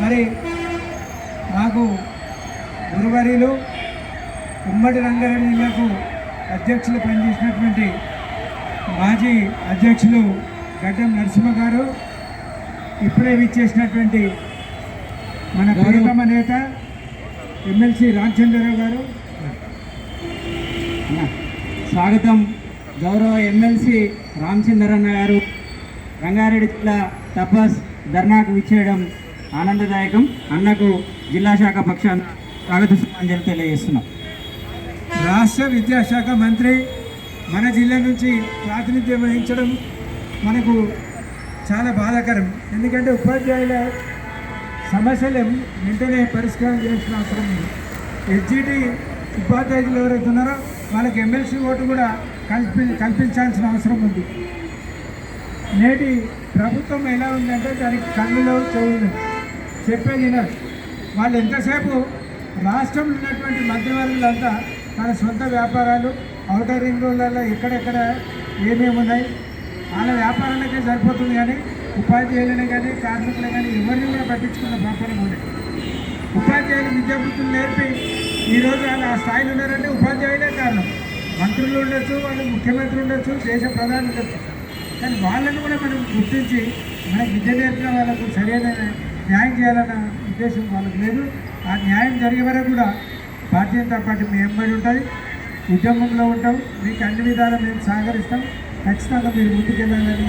మరి మాకు గురువారీలు ఉమ్మడి రంగారెడ్డి జిల్లాకు అధ్యక్షులు పనిచేసినటువంటి మాజీ అధ్యక్షులు గడ్డం నరసింహ గారు ఇప్పుడే విచ్చేసినటువంటి మన ప్రియతమ నేత ఎమ్మెల్సీ రామచంద్రరావు గారు. స్వాగతం గౌరవ ఎమ్మెల్సీ రామచంద్రన్న గారు. రంగారెడ్డి జిల్లా తపస్ ధర్నాకు విచ్చేయడం ఆనందదాయకం. అన్నకు జిల్లా శాఖ పక్షాన స్వాగత సుమాంజలి తెలియజేస్తున్నాం. రాష్ట్ర విద్యాశాఖ మంత్రి మన జిల్లా నుంచి ప్రాతినిధ్యం వహించడం మనకు చాలా బాధాకరం. ఎందుకంటే ఉపాధ్యాయుల సమస్యలు వెంటనే పరిష్కారం చేయాల్సిన అవసరం ఉంది. ఎస్జిటి ఉపాధ్యాయులు ఎవరైతే ఉన్నారో వాళ్ళకి ఎమ్మెల్సీ ఓటు కూడా కల్పి కల్పించాల్సిన అవసరం ఉంది. నేటి ప్రభుత్వం ఎలా ఉందంటే దానికి కళ్ళులో చెవులు చెప్పేది వినరు. వాళ్ళు ఎంతసేపు రాష్ట్రంలో ఉన్నటువంటి మధ్యవర్గులంతా తన సొంత వ్యాపారాలు అవుటర్ రింగ్ రోడ్లలో ఎక్కడెక్కడ ఏమేమి ఉన్నాయి వాళ్ళ వ్యాపారాలకే సరిపోతుంది కానీ ఉపాధ్యాయులనే కానీ కార్మికులే కానీ ఎవరిని కూడా పట్టించుకున్న పాపన ఉపాధ్యాయులు విద్యాబుద్ధులు నేర్పి ఈరోజు వాళ్ళు ఆ స్థాయిలో ఉన్నారంటే ఉపాధ్యాయులే కారణం. మంత్రులు ఉండొచ్చు వాళ్ళు ముఖ్యమంత్రి ఉండొచ్చు దేశ ప్రధాని ఉండొచ్చు. కానీ వాళ్ళని కూడా మనం గుర్తించి మనకు విద్య నేర్పిన వాళ్ళకు సరైన న్యాయం చేయాలన్న ఉద్దేశం వాళ్ళకి లేదు. ఆ న్యాయం జరిగే వరకు కూడా భారతీయ జనతా పార్టీ మీ ఎంబడి ఉంటుంది ఉద్యమంలో ఉంటాం. మీకు అన్ని విధాలు మేము సహకరిస్తాం. ఖచ్చితంగా మీరు ముందుకెళ్ళాలని